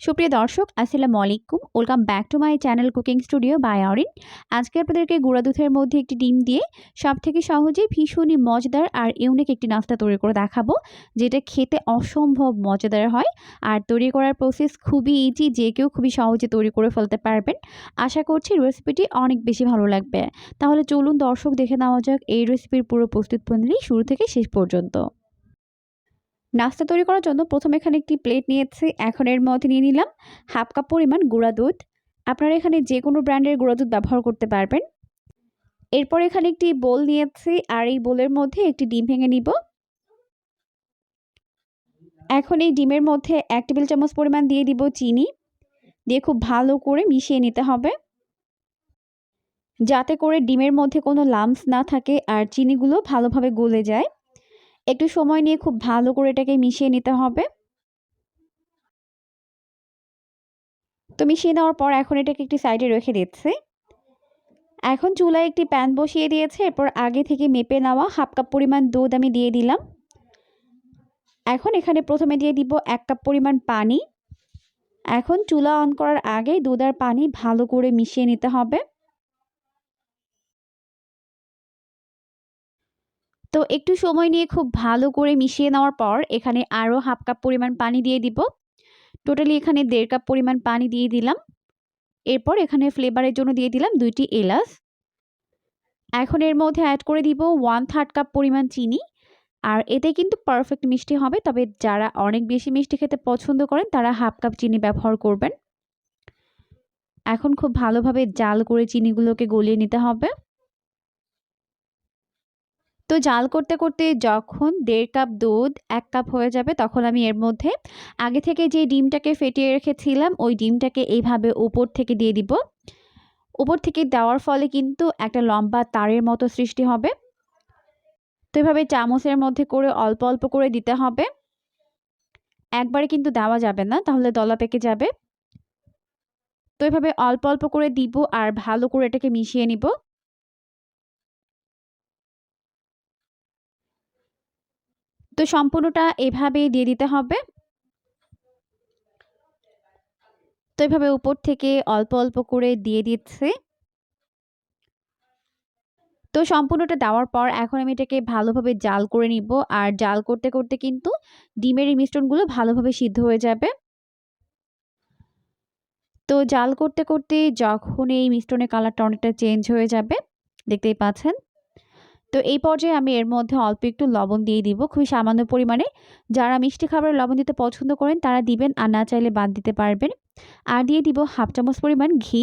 সুপ্রিয় দর্শক, আসসালামু আলাইকুম। Welcome back to my channel cooking studio by Arin আজকে আপনাদেরকে গুঁড়া দুধের মধ্যে একটি ডিম দিয়ে সব থেকে সহজেই ভীষণই মজাদার আর ইউনিক একটি নাস্তা তৈরি করে দেখাবো, যেটা খেতে অসম্ভব মজাদার হয়। আর তৈরি করার প্রসেস খুবই ইজি যে কেউ খুবই সহজে তৈরি করে ফেলতে পারবেন। আশা করছি রেসিপিটি অনেক বেশি ভালো লাগবে। তাহলে চলুন দর্শক দেখে নেওয়া যাক এই রেসিপির পুরো প্রস্তুত প্রণালী শুরু থেকে শেষ পর্যন্ত। নাস্তা তৈরি করার জন্য প্রথমে এখানে একটি প্লেট নিয়েছি। এখন এর মধ্যে নিয়ে নিলাম হাফ কাপ পরিমাণ গুঁড়া দুধ। আপনারা এখানে যে কোনো ব্র্যান্ডের গুঁড়া দুধ ব্যবহার করতে পারবেন। এরপর এখানে একটি বোল নিয়েছি আর এই বোলের মধ্যে একটি ডিম ভেঙে নিব। এখন এই ডিমের মধ্যে এক টেবিল চামচ পরিমাণ দিয়ে দিব চিনি। দিয়ে খুব ভালো করে মিশিয়ে নিতে হবে। যাতে করে ডিমের মধ্যে কোনো লামস না থাকে আর চিনিগুলো ভালোভাবে গলে যায়। একটু সময় নিয়ে খুব ভালো করে এটাকে মিশিয়ে নিতে হবে। তো মিশিয়ে নেওয়ার পর এখন এটাকে একটি সাইডে রেখে দিচ্ছি। এখন চুলায় একটি প্যান বসিয়ে দিয়েছে, এরপর আগে থেকে মেপে নেওয়া হাফ কাপ পরিমাণ দুধ আমি দিয়ে দিলাম। এখন এখানে প্রথমে দিয়ে দিব এক কাপ পরিমাণ পানি। এখন চুলা অন করার আগেই দুধ আর পানি ভালো করে মিশিয়ে নিতে হবে। তো একটু সময় নিয়ে খুব ভালো করে মিশিয়ে নেওয়ার পর এখানে আরও হাফ কাপ পরিমাণ পানি দিয়ে দিব। টোটালি এখানে দেড় কাপ পরিমাণ পানি দিয়ে দিলাম। এরপর এখানে ফ্লেভারের জন্য দিয়ে দিলাম দুইটি এলাচ। এখন এর মধ্যে অ্যাড করে দিব ওয়ান থার্ড কাপ পরিমাণ চিনি। আর এতে কিন্তু পারফেক্ট মিষ্টি হবে, তবে যারা অনেক বেশি মিষ্টি খেতে পছন্দ করেন, তারা হাফ কাপ চিনি ব্যবহার করবেন। এখন খুব ভালোভাবে জাল করে চিনিগুলোকে গলিয়ে নিতে হবে। তো জাল করতে করতে যখন দেড় কাপ দুধ, এক কাপ হয়ে যাবে, তখন আমি এর মধ্যে আগে থেকে যে ডিমটাকে ফেটিয়ে রেখেছিলাম, ওই ডিমটাকে এইভাবে উপর থেকে দিয়ে দিব। উপর থেকে দেওয়ার ফলে কিন্তু একটা লম্বা তারের মতো সৃষ্টি হবে। তো এভাবে চামচের মধ্যে করে অল্প অল্প করে দিতে হবে। একবারে কিন্তু দেওয়া যাবে না, তাহলে দলা পেকে যাবে। তো এভাবে অল্প অল্প করে দিব আর ভালো করে এটাকে মিশিয়ে নিব। তো সম্পূর্ণটা এভাবেই দিয়ে দিতে হবে। তো এভাবে উপর থেকে অল্প অল্প করে দিয়ে দিচ্ছে। তো সম্পূর্ণটা দেওয়ার পর এখন আমি এটাকে ভালোভাবে জাল করে নিব। আর জাল করতে করতে কিন্তু ডিমের এই মিশ্রণগুলো ভালোভাবে সিদ্ধ হয়ে যাবে। তো জাল করতে করতে যখন এই মিশ্রণের কালারটা অনেকটা চেঞ্জ হয়ে যাবে, দেখতেই পাচ্ছেন। তো এই পর্যায়ে আমি এর মধ্যে অল্প একটু লবণ দিয়ে দিব, খুবই সামান্য পরিমাণে। যারা মিষ্টি খাবার লবণ দিতে পছন্দ করেন, তারা দিবেন আর না চাইলে বাদ দিতে পারবেন। আর দিয়ে দিব হাফ চামচ পরিমাণ ঘি।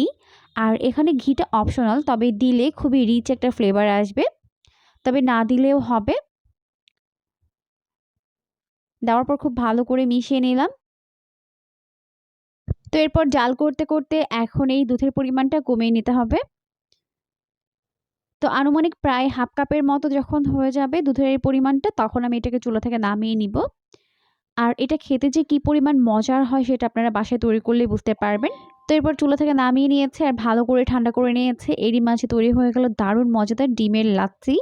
আর এখানে ঘিটা অপশনাল তবে দিলে খুবই রিচ একটা ফ্লেভার আসবে। তবে না দিলেও হবে। দেওয়ার পর খুব ভালো করে মিশিয়ে নিলাম। তো এরপর জাল করতে করতে এখন এই দুধের পরিমাণটা কমিয়ে নিতে হবে। তো আনুমানিক প্রায় হাফ কাপের মতো যখন হয়ে যাবে দুধের এই পরিমাণটা, তখন আমি এটাকে চুলা থেকে নামিয়ে নিব। আর এটা খেতে যে কি পরিমাণ মজার হয় সেটা আপনারা বাসায় তৈরি করলেই বুঝতে পারবেন। তো এরপর চুলা থেকে নামিয়ে নিয়েছে আর ভালো করে ঠান্ডা করে নিয়েছে। এরই মাঝে তৈরি হয়ে গেল দারুণ মজাদার ডিমের লাচ্ছি।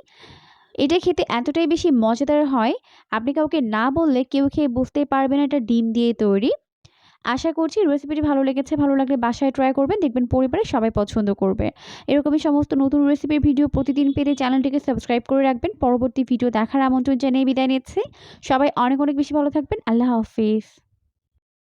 এটা খেতে এতটাই বেশি মজাদার হয়, আপনি কাউকে না বললে কেউ খেয়ে বুঝতেই পারবেন এটা ডিম দিয়ে তৈরি। আশা করছি রেসিপিটি ভালো লেগেছে, ভালো লাগলে বাসায় ট্রাই করবেন, দেখবেন পরিবারের সবাই পছন্দ করবে। এরকমই সমস্ত নতুন রেসিপির ভিডিও প্রতিদিন পেতে চ্যানেলটিকে সাবস্ক্রাইব করে রাখবেন। পরবর্তী ভিডিও দেখার আমন্ত্রণ জানিয়ে বিদায় নিচ্ছে। সবাই অনেক অনেক বেশি ভালো থাকবেন। আল্লাহ হাফিজ।